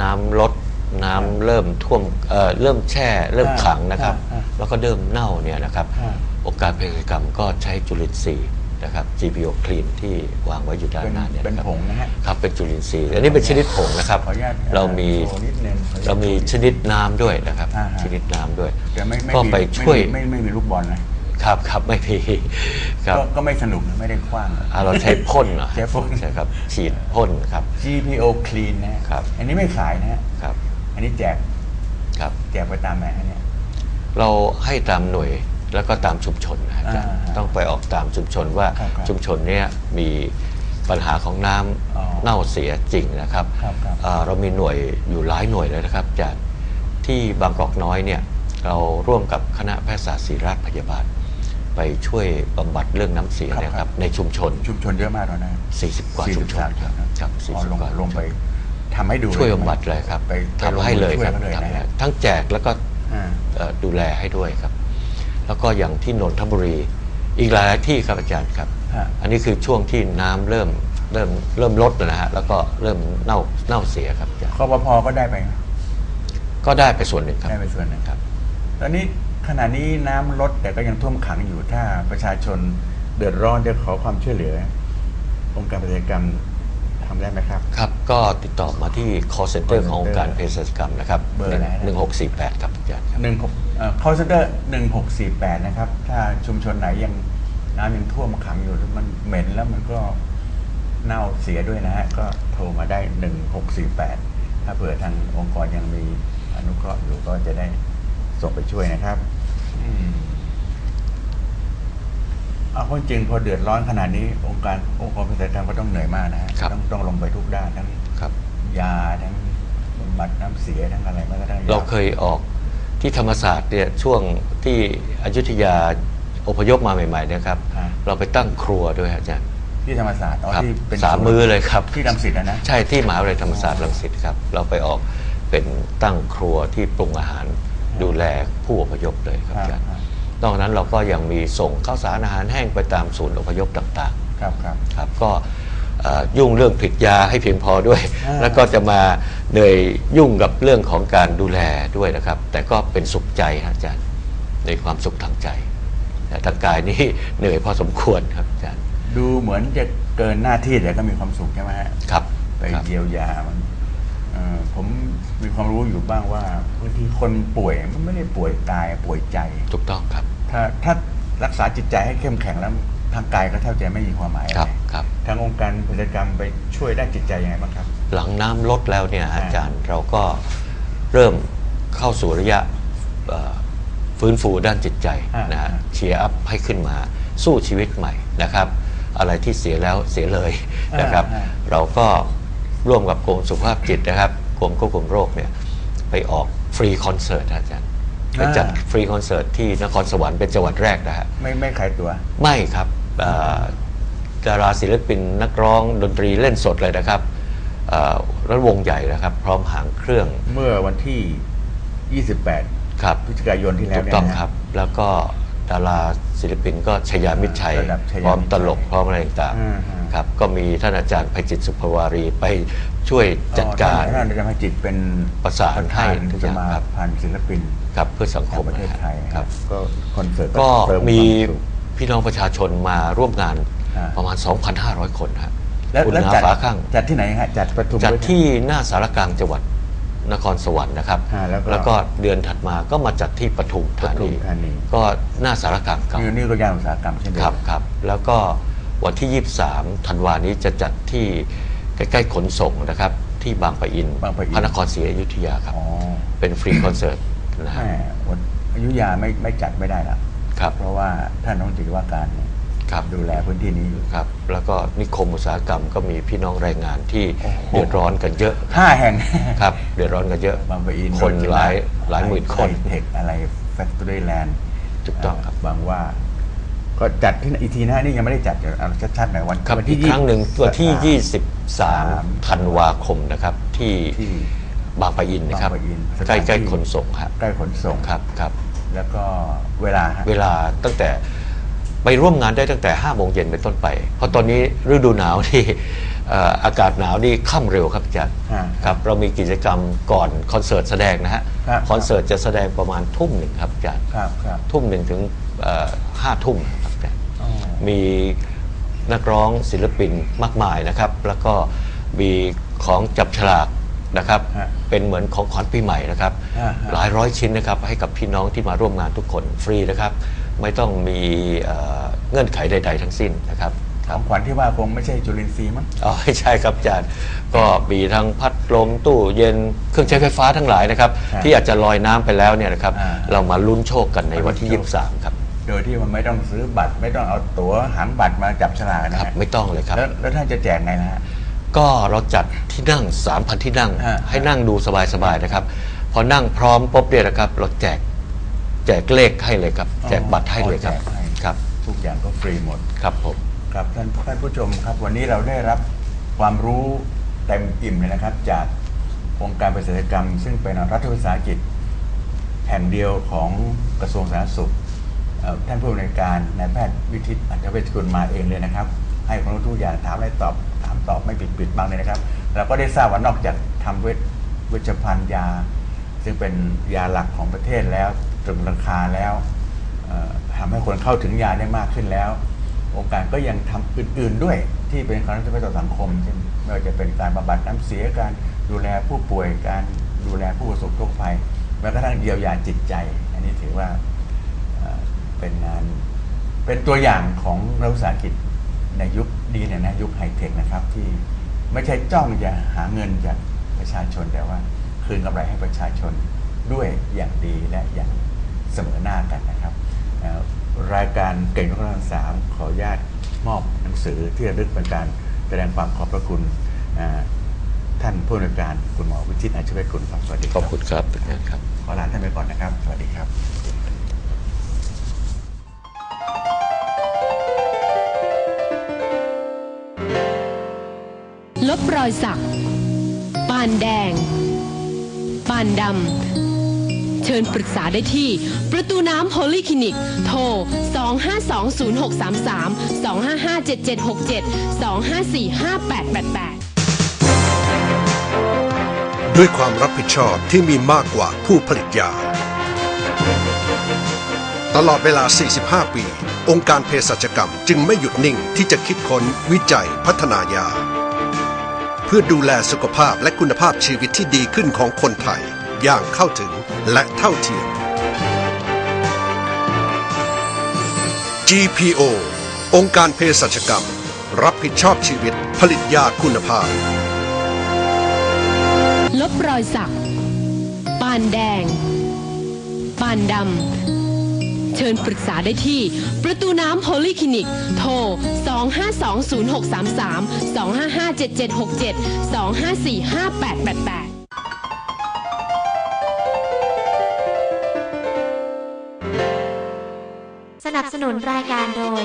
น้ำลดน้ำเริ่มท่วมเอ่อเริ่มแช่เริ่มอ่าขังนะครับ อ่าอ่าแล้วก็เริ่มเน่าเนี่ยนะครับ อ่า องค์การเภสัชกรรมก็ใช้จุลินทรีย์นะครับ GPO Clean ที่วางไว้อยู่ด้านเป็นหน้าเนี่ยเป็นนะครับผงนะฮะ ครับเป็นจุลินทรีย์อันนี้เป็นชนิดผงนะครับขออนุญาตเรามีโชว์นิดนึงขออนุญาตเรามีชนิดน้ำด้วยนะครับ อ่าฮะ ชนิดน้ำด้วย แต่ไม่ไม่ก็มีไปช่วย ไม่ไม่ไม่มีลูกบอลนะ ครับครับไม่มีครับก็ก็ไม่สนุกนะไม่ได้คว้างอ่าเราใช้พ่นเหรอใช้พ่น ใช่ครับฉีดพ่นครับ GPO clean นะฮะครับ อันนี้ไม่ขายนะฮะครับอันนี้แจกครับ แจกไปตามไหนฮะเนี่ย เราให้ตามหน่วยแล้วก็ตามชุมชนนะอาจารย์อ่าต้องไปออกตามชุมชนว่าครับครับชุมชนเนี้ยมีปัญหาของน้ำอ๋อเน่าเสียจริงนะครับครับครับอ่าเรามีหน่วยอยู่หลายหน่วยเลยนะครับอาจารย์ที่บางกอกน้อยเนี่ยเราร่วมกับคณะแพทยศาสตร์ศิริราชพยาบาล ไปช่วยบำบัดเรื่องน้ำเสียครับเนะคครัรับบในชุมชน ชุมชนเยอะมากแล้วนะ40 กว่าชุมชน43ครับครับอ๋อ40ลงกว่าลงไปทำให้ดูช่วยใช่ไหมบำบัดเลยครับไปไปทำให้เลยช่วครับขาเลยทำนะให้ฮะทั้งแจกแล้วก็อ่าเอ่อดูแลให้ด้วยครับ แล้วก็อย่างที่นนทบุรี อีกหลายที่ครับอาจารย์ครับฮะอันนี้คือช่วงที่น้ำเริ่มเริ่มเริ่มลดนะฮะแล้วก็เริ่มเน่าเน่าเสียครับอาจารย์คอปพก็ได้ไปไหมก็ได้ไปส่วนหนึ่งครับได้ไปส่วนหนึ่งครับตอนนี้ ขณะนี้น้ำลดแต่ก็ยังท่วมขังอยู่ ถ้าประชาชนเดือดร้อนจะขอความช่วยเหลือ องค์การเภสัชกรรมทำได้ไหมครับ ครับ ก็ติดต่อมาที่ call center ขององค์การเภสัชกรรมนะครับเบอร์อะไรนะหนึ่งหกสี่แปดครับอาจารย์ครับหนึ่งหกเอ่อ call center หนึ่งหกสี่แปดนะครับ ถ้าชุมชนไหนยังน้ำยังท่วมขังอยู่มันเหม็นแล้วมันก็เน่าเสียด้วยนะฮะ ก็โทรมาได้หนึ่งหกสี่แปดถ้าเผื่อทางองค์กรยังมีอนุเคราะห์อยู่ก็จะได้ส่งไปช่วยนะครับอืม เอาคนจริงพอเดือดร้อนขนาดนี้ องค์การองค์กรเภสัชกรรมก็ต้องเหนื่อยมากนะฮะครับต้องต้องลงไปทุกด้านทั้งครับ ยาทั้งบำบัดน้ำเสียทั้งอะไรแม้กระทั่งยเราเคยออกที่ธรรมศาสตร์เนี่ยช่วงที่อยุธยาอพยพมาใหม่ๆเนะครับ อ่าเราไปตั้งครัวด้วยอาจารย์ที่ธรรมศาสตร์อ๋อครับที่เป็นสามมือเลยครับ ที่รังสิตนะนะ ใช่ที่มหาวิทยาลัยธรรมศาสตร์รังสิตครับ เราไปออกเป็นตั้งครัวที่ปรุงอาหาร ดูแลผู้อพยพเลยครับอาจารย์ครับนอกจากนั้นเราก็ยังมีส่งข้าวสารอาหารแห้งไปตามศูนย์อพยพต่างครับครับๆครับก็เอ่อยุ่งเรื่องผลิตยาให้เพียงพอด้วยอ่าแล้วก็จะมาเหนื่อยยุ่งกับเรื่องของการดูแลด้วยนะครับ แต่ก็เป็นสุขใจครับอาจารย์ในความสุขทางใจ แต่ทางกายนี่เหนื่อยพอสมควรครับอาจารย์ ดูเหมือนจะเกินหน้าที่แต่ก็มีความสุขใช่ไหมฮะครับไปครับเยียวยามันเอ่อผม มีความรู้อยู่บ้างว่าบางทีคนป่วยมันไม่ได้ป่วยกายป่วยใจ ถูกต้องครับ ถ้าถ้ารักษาจิตใจให้เข้มแข็งแล้วทางกายก็แทบจะไม่มีความหมายครับอะไรครับทางองค์การเภสัชกรรมไปช่วยได้จิตใจยังไงบ้างครับ หลังน้ำลดแล้วเนี่ยอ่าอาจารย์เราก็เริ่มเข้าสู่ระยะเอ่อฟื้นฟูด้านจิตใจอ่านนะฮะอ่าเชียร์อัพให้ขึ้นมาสู้ชีวิตใหม่นะครับ อะไรที่เสียแล้วเสียเลยนะครับอ่าเราก็ร่วมกับกรมสุขภาพจิตนะครับ กรมควบคุมโรคเนี่ยไปออกฟรีคอนเสิร์ตอาจารย์ไปจัดฟรีคอนเสิร์ตที่นครสวรรค์เป็นจังหวัดแรกนะฮะไม่ไม่ขายตัว ไม่ครับเอ่อดาราศิลปินนักร้องดนตรีเล่นสดเลยนะครับเอ่อแล้ววงใหญ่นะครับ พร้อมหางเครื่องเมื่อวันที่ 28 ครับพฤศจิกายนที่แล้วถูกเนี่ยต้องนะฮะครับ แล้วก็ดาราศิลปินก็ชยามิตรชัยระดับชยามิตรชัยพร้อมตลกพร้อมอะไรต่างอืมอืมๆครับ ก็มีท่านอาจารย์ไพจิตรสุภวารีไป ช่วยจัดการท่านอาจารย์พจิตเป็นประสานให้ทุกอจะย่างมาครับผ่านศิลปินครับเพื่อสังคมประเทศไทยครับ ก็คอนเสิร์ตก็มีพี่น้องประชาชนมาร่วมงานประมาณ 2,500 คนครับแล้วคุณนาจัดฟ้าข้างจัดที่ไหนฮะจัดประทุมจัดที่หน้าสารกลางจังหวัดนครสวรรค์นะครับแล้วก็เดือนถัดมาก็มาจัดที่ปทุมธานีก็หน้าสารกลางเก่านี่นี่ก็ย่านอุตสาหกรรมเช่นเดียวคกัรับครับแล้วก็วันที่ 23ธันวานี้จะจัดที่ ใกล้ๆขนส่งนะครับที่บางปะอินบางปะอิน พระนครศรีอยุธยาครับเป็นฟรีคอนเสิร์ตนะฮะแม่วัอยุธยาไม่ไม่จัดไม่ได้ละครับเพราะว่าท่านรัฐมนตรีว่าการครับ ดูแลพื้นที่นี้อยู่ ครับแล้วก็นิคมอุตสาหกรรมก็มีพี่น้องแรงงานที่เดือดร้อนกันเยอะห้าแห่ง ครับ เดือดร้อนกันเยอะ บางปะอินคนหลายหลายหมื่นคน เทคอะไรแฟคทอรี่แลนด์ถูกต้องครับ บางว่า ก็จัดที่อีกทีนะนี่ยังไม่ได้จัดอยวเอาชัดๆหน่อยวันครับวันอีกครั้งหนึ่งตัวที่ยี่สิบ 3ธันวาคมนะครับ ที่ทบางปะอินนะครับใกล้ใกล้ขนส่งครับใกล้ขนส่งครับครับแล้วก็เวลาเวลาตั้งแต่ไปร่วมงานได้ตั้งแต่5โมงเย็นเป็นต้นไป เพราะตอนนี้ฤดูหนาวที่อากาศหนาวนี่ข้ามเร็วครับจัรครับเรามีกิจกรรมก่อนคอนเสิร์ตแสดงนะฮะคอนเสิร์ตจะแสดงประมาณทุ่มหนึ่งครับจับครับทุ่มหนึ่งถึงห้าทุ่มมี นักร้องศิลปินมากมายนะครับ แล้วก็มีของจับฉลากนะครับ ฮะเป็นเหมือนของขวัญปีใหม่นะครับ ฮะฮะ หลายร้อยชิ้นนะครับ ให้กับพี่น้องที่มาร่วมงานทุกคนฟรีนะครับ ไม่ต้องมีเอ่อเงื่อนไขใด ๆ ทั้งสิ้นนะครับคขรับองขวัญที่ว่าคงไม่ใช่จุลินทรีย์มั้ง อ๋อไม่ใช่ครับอาจารย์ก็มีทั้งพัดลมตู้เย็นเครื่องใช้ไฟฟ้าทั้งหลายนะครับครับที่อาจจะลอยน้ำไปแล้วเนี่ยนะครับ อ่า เรามาลุ้นโชคกันในวันที่มาลุ้นโชค23 ครับ โดยที่มันไม่ต้องซื้อบัตร ไม่ต้องเอาตั๋วหางบัตรมาจับฉลากนะครับฮะไม่ต้องเลยครับ แล้วแล้วท่านจะแจกไงนะฮะ ก็เราจัดที่นั่ง 3,000 ที่นั่งฮะให้นั่งดูสบายๆนะครับ พอนั่งพร้อมปุ๊บเนี่ยนะครับ เราแจกแจกเลขให้เลยครับ แจกบัตรให้เลยครับแจกให้ครับทุกอย่างก็ฟรีหมด ครับผม ครับท่านท่านผู้ชมครับวันนี้เราได้รับความรู้เต็มอิ่มเลยนะครับ จากองค์การเกษตรกรรม ซึ่งเป็นรัฐวิสาหกิจแห่งเดียวของกระทรวงสาธารณสุขเอ่อ ท่านผู้อำนวยการนายแพทย์วิทิตอัจฉริยกุลมาเองเลยนะครับ ให้ความรู้ทุกอย่างถามอะไรตอบถามตอบไม่ปิดปิดบังเลยนะครับเราก็ได้ทราบว่านอกจากทำเวชเวชภัณฑ์ยา ซึ่งเป็นยาหลักของประเทศแล้วตรึงราคาแล้วเอ่อทำให้คนเข้าถึงยาได้มากขึ้นแล้ว องค์การก็ยังทำอื่น ๆด้วยที่เป็นการช่วยต่อสังคมเช่นไม่ว่าจะเป็นการบำบัดน้ำเสียการดูแลผู้ป่วยการดูแลผู้ประสบโรคภัยแม้กระทั่งเยียวยาจิตใจ อันนี้ถือว่า เป็นงาน เป็นตัวอย่างของรัฐวิสาหกิจในยุคดีเนี่ยนะยุคไฮเทคนะครับ ที่ไม่ใช่จ้องจะหาเงินจากประชาชนแต่ว่า คืนกำไรให้ประชาชนด้วยอย่างดีและอย่างเสมอหน้ากันนะครับเอ่อรายการเก่งนกนักสามขออนุญาตมอบหนังสือที่ระลึกเป็นการแสดงความขอบพระคุณเอ่อท่านผู้อำนวยการคุณหมอวิชิตอาชีวกุลครับสวัสดีคขรัอบบคุณครับทุกท่านครับ ขอลาท่านไปก่อนนะครับ สวัสดีครับ ลบรอยสัก ปานแดง ปานดำ เชิญปรึกษาได้ที่ ประตูน้ำโพลีคลินิก โทร 2520633 2557767 2545888ด้วยความรับผิดชอบที่มีมากกว่าผู้ผลิตยา ตลอดเวลา 45 ปี องค์การเภสัชกรรมจึงไม่หยุดนิ่งที่จะคิดค้นวิจัยพัฒนายา พื่อดูแลสุขภาพและคุณภาพชีวิตที่ดีขึ้นของคนไทย อย่างเข้าถึงและเท่าเทียม GPO องค์การเภสัชกรรม รับผิดชอบชีวิตผลิตยาคุณภาพ ลบรอยสัก ปานแดง ปานดำ ชิญปรึกษาได้ที่ ประตูน้ำโพลีคลินิก โทร 2520633 2557767 2545888สนับสนุนรายการโดย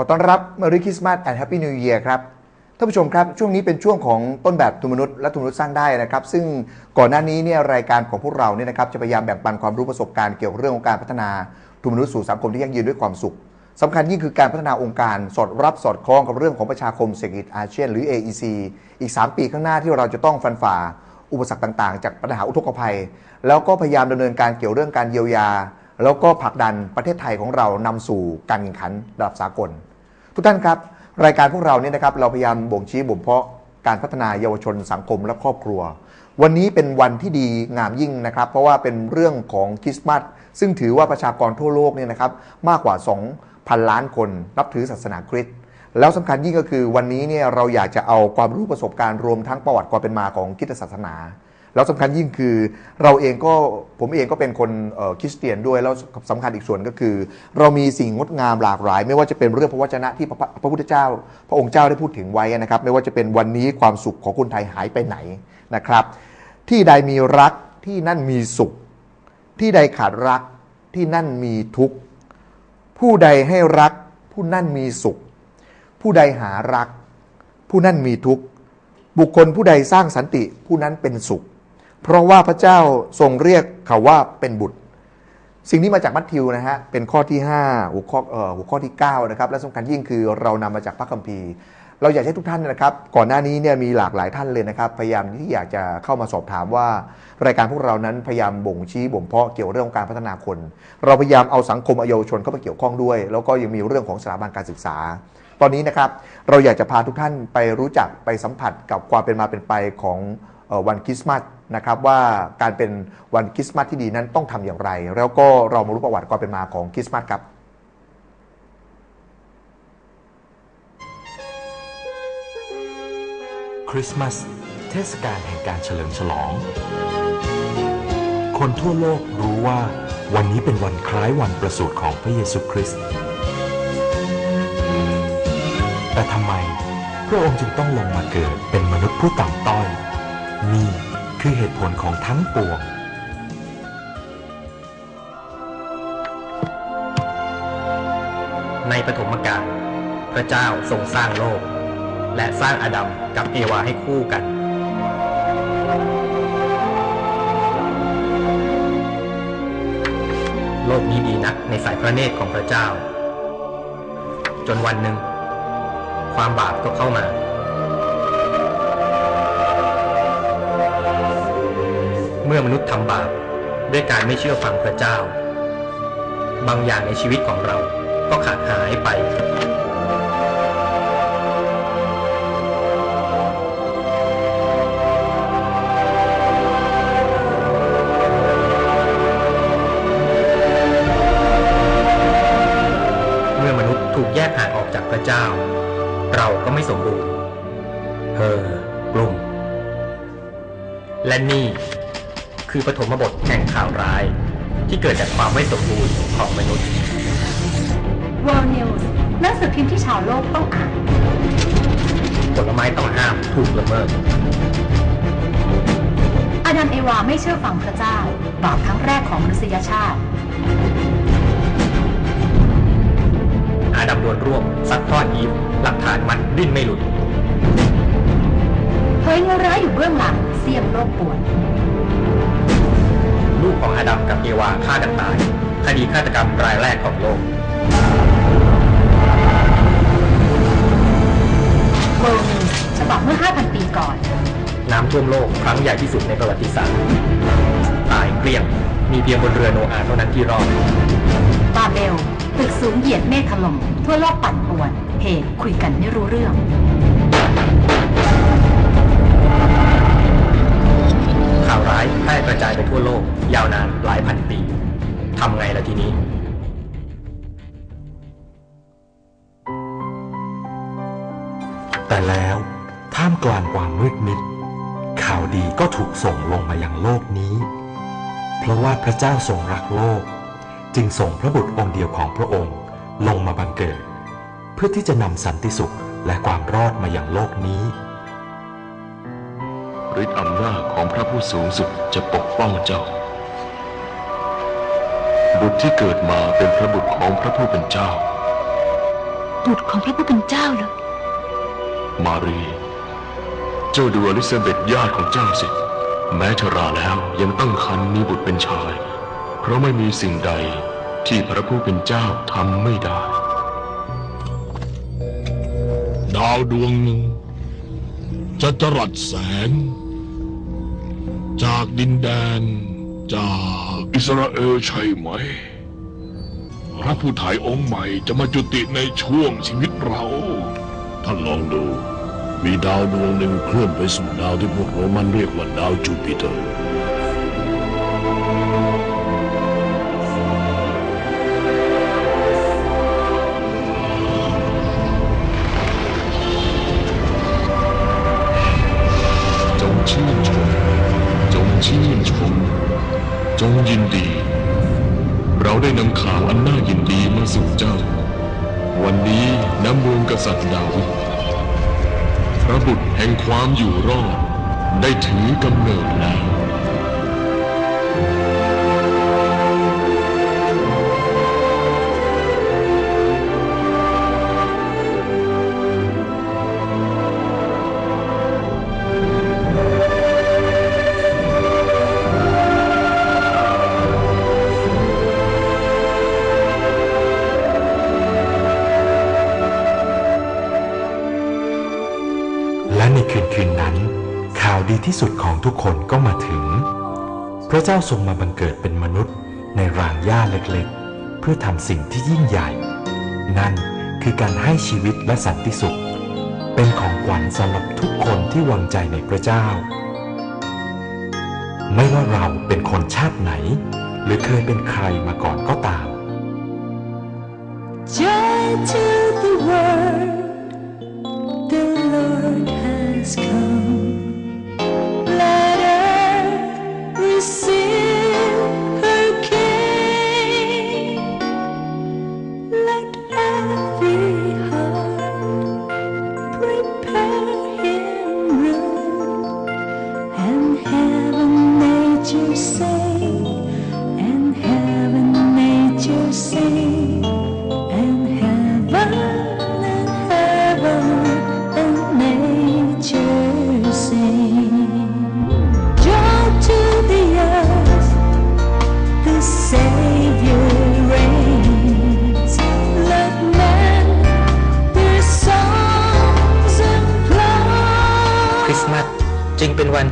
ขอต้อนรับ Merry Christmas and Happy New Year ครับท่านผู้ชมครับ ช่วงนี้เป็นช่วงของต้นแบบทุนมนุษย์และทุนมนุษย์สร้างได้นะครับ ซึ่งก่อนหน้านี้เนี่ยรายการของพวกเราเนี่ยนะครับจะพยายามแบ่งปันความรู้ประสบการณ์เกี่ยวกับเรื่องของการพัฒนาทุนมนุษย์สู่สังคมที่ยั่งยืนด้วยความสุขสำคัญยิ่งคือการพัฒนาองค์การสอดรับสอดคล้องกับเรื่องของประชาคมเศรษฐกิจอาเซียนหรือ AEC อีก 3 ปีข้างหน้าที่เราจะต้องฟันฝ่า อุปสรรคต่างๆ จากปัญหาอุทกภัย แล้วก็พยายามดำเนินการเกี่ยวเรื่องการเยียวยา แล้วก็ผลักดันประเทศไทยของเรานำสู่การแข่งขันระดับสากล ทุกท่านครับ รายการพวกเราเนี่ยนะครับ เราพยายามบ่งชี้บ่มเพาะการพัฒนาเยาวชนสังคมและครอบครัว วันนี้เป็นวันที่ดีงามยิ่งนะครับ เพราะว่าเป็นเรื่องของคริสต์มาสซึ่งถือว่าประชากรทั่วโลกเนี่ยนะครับมากกว่า 2,000 ล้านคนนับถือศาสนาคริสต์แล้วสำคัญยิ่งก็คือวันนี้เนี่ยเราอยากจะเอาความรู้ประสบการณ์รวมทั้งประวัติความเป็นมาของคริสตศาสนา แล้วสำคัญยิ่งคือเราเองก็ผมเองก็เป็นคนคริสเตียนด้วยแล้วสำคัญอีกส่วนก็คือ เรามีสิ่งงดงามหลากหลาย ไม่ว่าจะเป็นเรื่องพระวจนะที่พระพระพุทธเจ้า พระองค์เจ้าได้พูดถึงไว้นะครับ ไม่ว่าจะเป็นวันนี้ความสุขของคนไทยหายไปไหนนะครับ ที่ใดมีรักที่นั่นมีสุข ที่ใดขาดรักที่นั่นมีทุกข์ผู้ใดให้รัก ผู้นั่นมีสุข ผู้ใดหารัก ผู้นั่นมีทุกข์บุคคลผู้ใดสร้างสันติผู้นั้นเป็นสุข เพราะว่าพระเจ้าทรงเรียกเขาว่าเป็นบุตร สิ่งนี้มาจากมัทธิวนะฮะเป็นข้อที่ 5 หัวข้อเอ่อหัวข้อที่9นะครับและสำคัญยิ่งคือเรานำมาจากพระคัมภีร์ เราอยากให้ทุกท่านนะครับ ก่อนหน้านี้เนี่ยมีหลากหลายท่านเลยนะครับ พยายามที่อยากจะเข้ามาสอบถามว่า รายการพวกเรานั้นพยายามบ่งชี้บ่มเพาะเกี่ยวเรื่องการพัฒนาคน เราพยายามเอาสังคมเอาเยาวชนเข้ามาเกี่ยวข้องด้วย แล้วก็ยังมีเรื่องของสถาบันการศึกษาตอนนี้นะครับเราอยากจะพาทุกท่านไปรู้จักไปสัมผัสกับความเป็นมาเป็นไปของวันคริสต์มาส นะครับว่าการเป็นวันคริสต์มาสที่ดีนั้นต้องทำอย่างไร แล้วก็เรามารู้ประวัติความเป็นมาของคริสต์มาสครับคริสต์มาสเทศกาลแห่งการเฉลิมฉลอง คนทั่วโลกรู้ว่าวันนี้เป็นวันคล้ายวันประสูติของพระเยซูคริสต์ แต่ทำไมพระองค์จึงต้องลงมาเกิดเป็นมนุษย์ผู้ต่ำต้อยนี่ คือเหตุผลของทั้งปวง ในปฐมกาลพระเจ้าทรงสร้างโลก และสร้างอาดัมกับเอวาให้คู่กัน โลกนี้ดีนักในสายพระเนตรของพระเจ้า จนวันหนึ่ง ความบาปก็เข้ามา เมื่อมนุษย์ทำบาปด้วยการไม่เชื่อฟังพระเจ้า บางอย่างในชีวิตของเราก็ขาดหายไป เมื่อมนุษย์ถูกแยกห่างออกจากพระเจ้า เราก็ไม่สมบูรณ์เฮอกลุ่มและนี่ คือปฐมบทแห่งข่าวร้าย ที่เกิดจากความไม่สมบูรณ์ของมนุษย์ World News หนังสือพิมพ์ที่ชาวโลกต้องอ่านผลไม้ต้องห้ามถูกละเมิดอาดัมเอวาไม่เชื่อฟังพระเจ้า บาปครั้งแรกของมนุษยชาติ อาดัมโดนรวบซัดทอดอีฟหลักฐานมัดดิ้นไม่หลุดเผยเงาร้ายอยู่เบื้องหลังเสียมโลกปวด ลูกของอาดัมกับเอวาฆ่ากันตาย คดีฆาตกรรมรายแรกของโลก World News ฉบับเมื่อ 5,000 ปีก่อน น้ำท่วมโลกครั้งใหญ่ที่สุดในประวัติศาสตร์ ตายเกลี้ยง มีเพียงบนเรือโนอาห์เท่านั้นที่รอด บาเบล ตึกสูงเหยียดเมฆถล่มทั่วโลกปั่นป่วน เหตุคุยกันไม่รู้เรื่อง ข่าวร้ายแพร่กระจายไปทั่วโลก ยาวนานหลายพันปีทำไงล่ะทีนี้แต่แล้วท่ามกลางความมืดมิด ข่าวดีก็ถูกส่งลงมายังโลกนี้ เพราะว่าพระเจ้าทรงรักโลก จึงส่งพระบุตรองค์เดียวของพระองค์ลงมาบังเกิด เพื่อที่จะนำสันติสุขและความรอดมายังโลกนี้ ฤทธิ์อำนาจของพระผู้สูงสุดจะปกป้องเจ้า บุตรที่เกิดมาเป็นพระบุตรของพระผู้เป็นเจ้า บุตรของพระผู้เป็นเจ้าเหรอ มารี เจ้าดูอลิซาเบธญาติของเจ้าสิ แม้ชราแล้วยังตั้งครรภ์มีบุตรเป็นชาย เพราะไม่มีสิ่งใดที่พระผู้เป็นเจ้าทำไม่ได้ ดาวดวงหนึ่งจะจรัสแสง จากดินแดน จากอิสราเอลใช่ไหม พระผู้ถ่ายองค์ใหม่จะมาจุติในช่วงชีวิตเรา ท่านลองดู มีดาวดวงหนึ่งเคลื่อนไปสู่ดาวที่พวกโรมันเรียกว่าดาวจูปิเตอร์ จงยินดี เราได้นำข่าวอันน่ายินดีมาสู่เจ้า วันนี้ณเมืองกษัตริย์ดาวิดพระบุตรแห่งความอยู่รอด ได้ถือกำเนิดแล้ว คืนคืนนั้น ข่าวดีที่สุดของทุกคนก็มาถึง พระเจ้าทรงมาบังเกิดเป็นมนุษย์ในรางหญ้าเล็กๆ เพื่อทำสิ่งที่ยิ่งใหญ่ นั่นคือการให้ชีวิตและสันติสุข เป็นของขวัญสำหรับทุกคนที่วางใจในพระเจ้า ไม่ว่าเราเป็นคนชาติไหน หรือเคยเป็นใครมาก่อนก็ตาม Joy to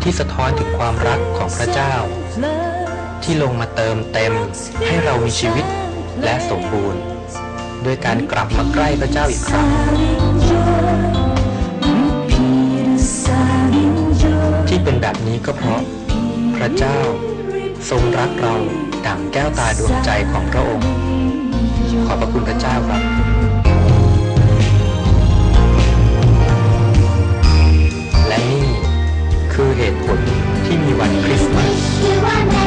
ที่สะท้อนถึงความรักของพระเจ้า ที่ลงมาเติมเต็มให้เรามีชีวิตและสมบูรณ์ ด้วยการกลับมาใกล้พระเจ้าอีกครั้ง ที่เป็นแบบนี้ก็เพราะ พระเจ้าทรงรักเราดั่งแก้วตาดวงใจของพระองค์ ขอบพระคุณพระเจ้าครับ คือเหตุผลที่มีวันคริสต์มาส